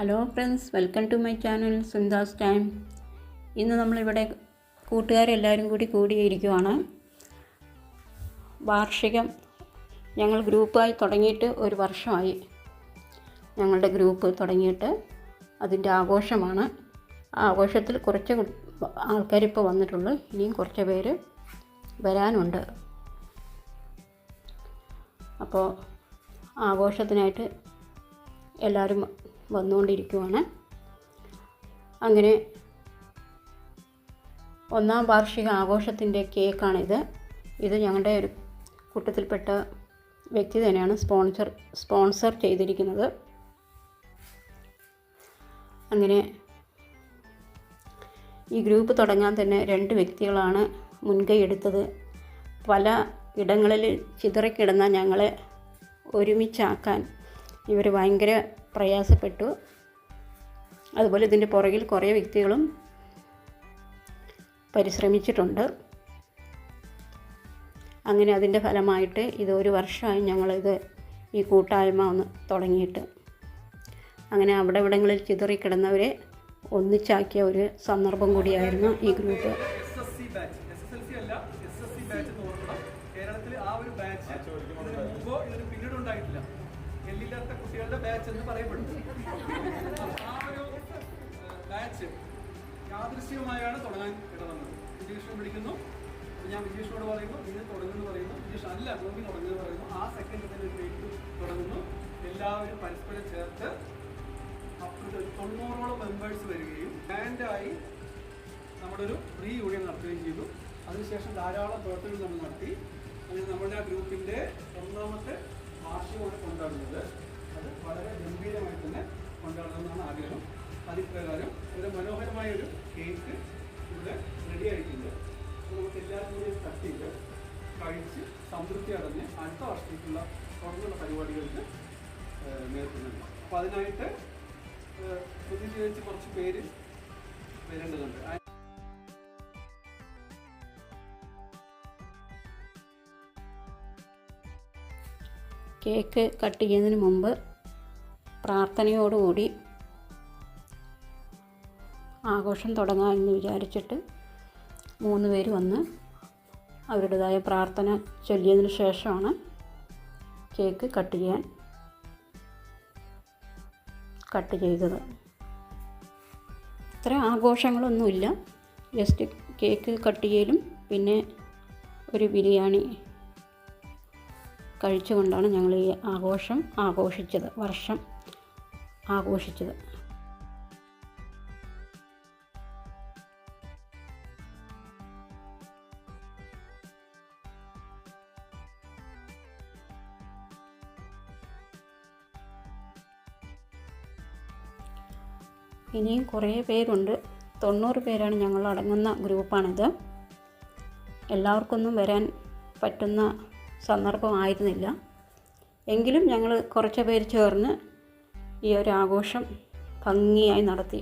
Hello friends welcome to my channel Sundas time. ഇന്ന് നമ്മളിവിടെ കൂട്ടുകാരെല്ലാവരും കൂടി കൂടിയിരിക്കുവാണ്. വാർഷികം ഞങ്ങൾ ഗ്രൂപ്പായി തുടങ്ങിയിട്ട് ഒരു വർഷമായി. ഞങ്ങളുടെ ഗ്രൂപ്പ് തുടങ്ങിയിട്ട് അതിന്റെ ആഘോഷമാണ്. ആ ആഘോഷത്തിൽ കുറച്ച് ആൾക്കാരിപ്പോൾ വന്നിട്ടുള്ളൂ. ഇനിയും കുറച്ച് പേര് വരാനുണ്ട്. അപ്പോൾ ആഘോഷത്തിനായിട്ട് എല്ലാവരും വന്നുകൊണ്ടിരിക്കുവാണ്. അങ്ങനെ ഒന്നാം വാർഷിക ആഘോഷത്തിന്റെ കേക്കാണിത്. ഇത് ഞങ്ങളുടെ ഒരു കൂട്ടത്തിൽപ്പെട്ട വ്യക്തി തന്നെയാണ് സ്പോൺസർ സ്പോൺസർ ചെയ്തിരിക്കുന്നത്. അങ്ങനെ ഈ ഗ്രൂപ്പ് തുടങ്ങാൻ തന്നെ രണ്ട് വ്യക്തികളാണ് മുൻകൈ എടുത്തത്. പല ഇടങ്ങളിൽ ചിതറിക്കിടന്ന ഞങ്ങളെ ഒരുമിച്ചാക്കാൻ ഇവർ ഭയങ്കര പ്രയാസപ്പെട്ടു. അതുപോലെ ഇതിന്റെ പുറകിൽ കുറേ വ്യക്തികളും പരിശ്രമിച്ചിട്ടുണ്ട്. അങ്ങനെ അതിന്റെ ഫലമായിട്ട് ഇത് ഒരു വർഷമായി ഞങ്ങളിത് ഈ കൂട്ടായ്മ ഒന്ന് തുടങ്ങിയിട്ട്. അങ്ങനെ അവിടെ ഇവിടങ്ങളിൽ ചിതറിക്കിടന്നവരെ ഒന്നിച്ചാക്കിയ ഒരു സന്ദർഭം കൂടിയായിരുന്നു ഈ ഗ്രൂപ്പ്. ബാച്ച് എന്ന് പറയപ്പെടുന്നു ആ ഒരു ബാച്ച് യാദൃശ്യമായാണ് തുടങ്ങാൻ ഇടവന്നത്. വിജീഷിനെ വിളിക്കുന്നു ഞാൻ വിജീഷിനോട് പറയുന്നു ഇത് തുടങ്ങുന്നു പറയുന്നു. വിജീഷ് അല്ല ഗോപി തുടങ്ങുന്നു പറയുന്നു. ആ സെക്കൻഡ് തന്നെ ഒരു ഡേറ്റ് തുടങ്ങുന്നു. എല്ലാവരും പരസ്പരം ചേർത്ത് അപ്പുറത്ത് തൊണ്ണൂറോളം മെമ്പേഴ്സ് വരികയും ബാൻഡായി നമ്മുടെ ഒരു ഫ്രീ യൂണിയൻ നടത്തുകയും ചെയ്തു. അതിനുശേഷം ധാരാളം പ്രവർത്തനങ്ങൾ നമ്മൾ നടത്തി. അങ്ങനെ നമ്മുടെ ആ ഗ്രൂപ്പിന്റെ ഒന്നാമത്തെ വാർഷികമാണ് കൊണ്ടാടുന്നത്. അത് വളരെ ഗംഭീരമായി തന്നെ കൊണ്ടാടണമെന്നാണ് ആഗ്രഹം. അതിപ്രകാരം ഒരു മനോഹരമായ ഒരു കേക്ക് ഇവിടെ റെഡി ആയിട്ടുണ്ട്. നമുക്ക് എല്ലാവരും കൂടി കട്ട് ചെയ്ത് കഴിച്ച് സംതൃപ്തി അടഞ്ഞ് അടുത്ത വർഷത്തേക്കുള്ള തുടർന്നുള്ള പരിപാടികൾക്ക് നേരിടുന്നുണ്ട് അപ്പോൾ അതിനായിട്ട് പ്രതിനിധീകരിച്ച് കുറച്ച് പേര് വരേണ്ടതുണ്ട്. കേക്ക് കട്ട് ചെയ്യുന്നതിന് മുമ്പ് പ്രാർത്ഥനയോടുകൂടി ആഘോഷം തുടങ്ങാമെന്ന് വിചാരിച്ചിട്ട് മൂന്ന് പേര് വന്ന് അവരുടേതായ പ്രാർത്ഥന ചൊല്ലിയതിന് ശേഷമാണ് കേക്ക് കട്ട് ചെയ്യാൻ കട്ട് ചെയ്തത്. ഇത്ര ആഘോഷങ്ങളൊന്നുമില്ല. ജസ്റ്റ് കേക്ക് കട്ട് ചെയ്യലും പിന്നെ ഒരു ബിരിയാണി കഴിച്ചുകൊണ്ടാണ് ഞങ്ങൾ ഈ ആഘോഷം ആഘോഷിച്ചത്. വർഷം ആഘോഷിച്ചത്. ഇനിയും കുറേ പേരുണ്ട്. തൊണ്ണൂറ് പേരാണ് ഞങ്ങൾ അടങ്ങുന്ന ഗ്രൂപ്പാണിത്. എല്ലാവർക്കൊന്നും വരാൻ പറ്റുന്ന സന്ദർഭമായിരുന്നില്ല എങ്കിലും ഞങ്ങൾ കുറച്ച് പേര് ചേർന്ന് ഈ ഒരു ആഘോഷം ഭംഗിയായി നടത്തി.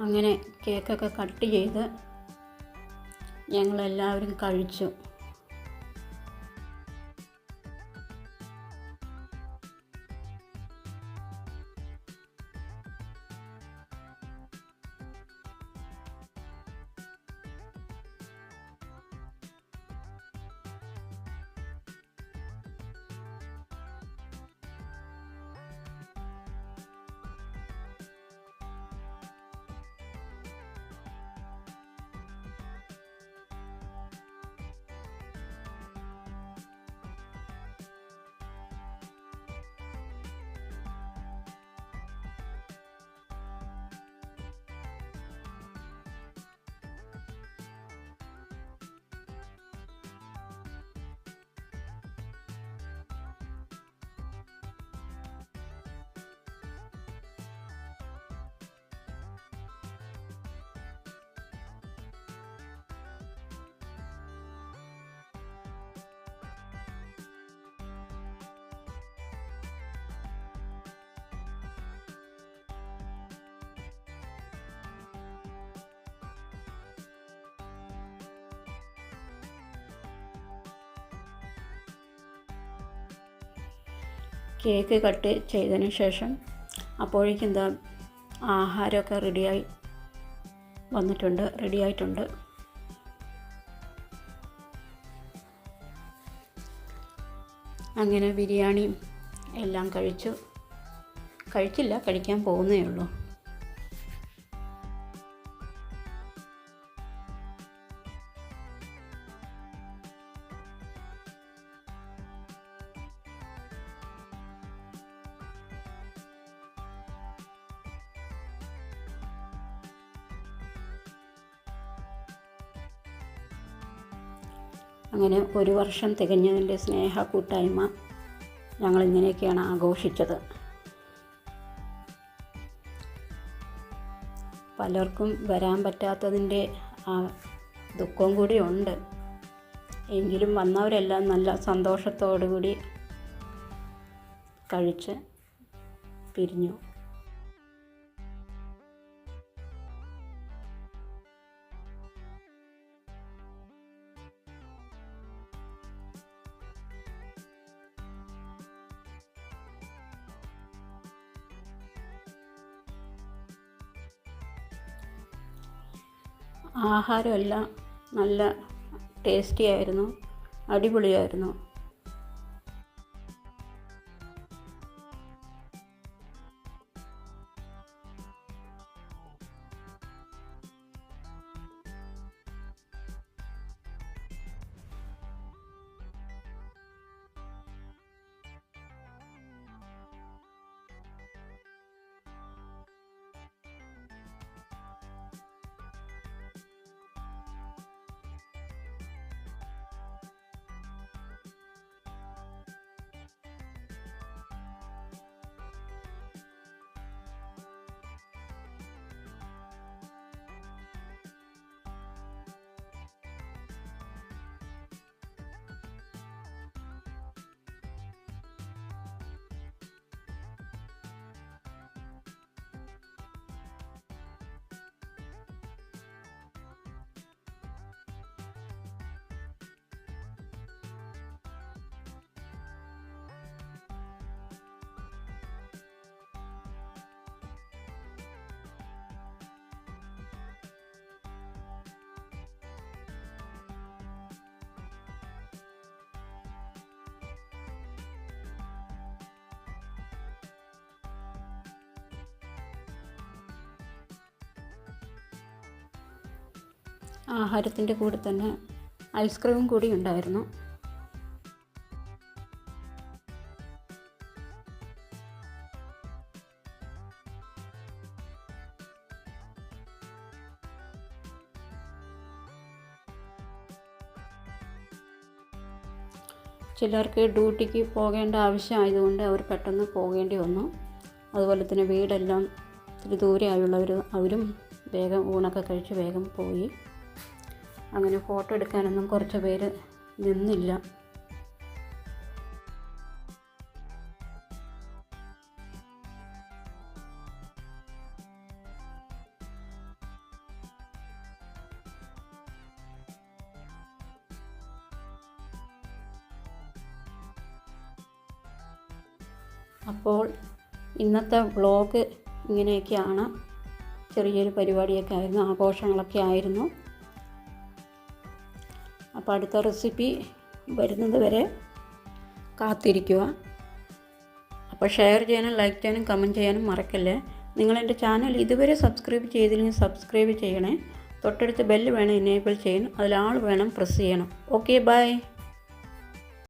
അങ്ങനെ കേക്കൊക്കെ കട്ട് ചെയ്ത് ഞങ്ങളെല്ലാവരും കഴിച്ചു. കേക്ക് കട്ട് ചെയ്തതിന് ശേഷം അപ്പോഴേക്കും എന്താ ആഹാരമൊക്കെ റെഡിയായി വന്നിട്ടുണ്ട് റെഡിയായിട്ടുണ്ട്. അങ്ങനെ ബിരിയാണിയും എല്ലാം കഴിച്ചു. കഴിച്ചില്ല കഴിക്കാൻ പോകുന്നേ ഉള്ളൂ. അങ്ങനെ ഒരു വർഷം തികഞ്ഞതിന്റെ സ്നേഹ കൂട്ടായ്മ ഞങ്ങളിങ്ങനെയൊക്കെയാണ് ആഘോഷിച്ചത്. പലർക്കും വരാൻ പറ്റാത്തതിന്റെ ആ ദുഃഖവും കൂടി ഉണ്ട്. എങ്കിലും വന്നവരെല്ലാം നല്ല സന്തോഷത്തോടു കൂടി കഴിച്ച് പിരിഞ്ഞു. ആഹാരമെല്ലാം നല്ല ടേസ്റ്റി ആയിരുന്നു. അടിപൊളിയായിരുന്നു. ആഹാരത്തിന്റെ കൂടെ തന്നെ ഐസ്ക്രീമും കൂടി ഉണ്ടായിരുന്നു. ചിലർക്ക് ഡ്യൂട്ടിക്ക് പോകേണ്ട ആവശ്യമായതുകൊണ്ട് അവർ പെട്ടെന്ന് പോകേണ്ടി വന്നു. അതുപോലെ തന്നെ വീടെല്ലാം ഇത്തിരി ദൂരെ ആയുള്ളവർ അവരും വേഗം ഊണൊക്കെ കഴിച്ച് വേഗം പോയി. അങ്ങനെ ഫോട്ടോ എടുക്കാനൊന്നും കുറച്ച് പേര് നിന്നില്ല. അപ്പോൾ ഇന്നത്തെ വ്ളോഗ് ഇങ്ങനെയൊക്കെയാണ്. ചെറിയൊരു പരിപാടിയൊക്കെ ആയിരുന്നു ആഘോഷങ്ങളൊക്കെ ആയിരുന്നു. അപ്പോൾ അടുത്ത റെസിപ്പി വരുന്നത് വരെ കാത്തിരിക്കുക. അപ്പോൾ ഷെയർ ചെയ്യാനും ലൈക്ക് ചെയ്യാനും കമന്റ് ചെയ്യാനും മറക്കല്ലേ. നിങ്ങൾ എന്റെ ചാനൽ ഇതുവരെ സബ്സ്ക്രൈബ് ചെയ്തില്ലെങ്കിൽ സബ്സ്ക്രൈബ് ചെയ്യണേ. തൊട്ടടുത്ത് ബെല്ല് വേണം എനേബിൾ ചെയ്യണം അതിലാൾ വേണം പ്രസ് ചെയ്യണം. Okay bye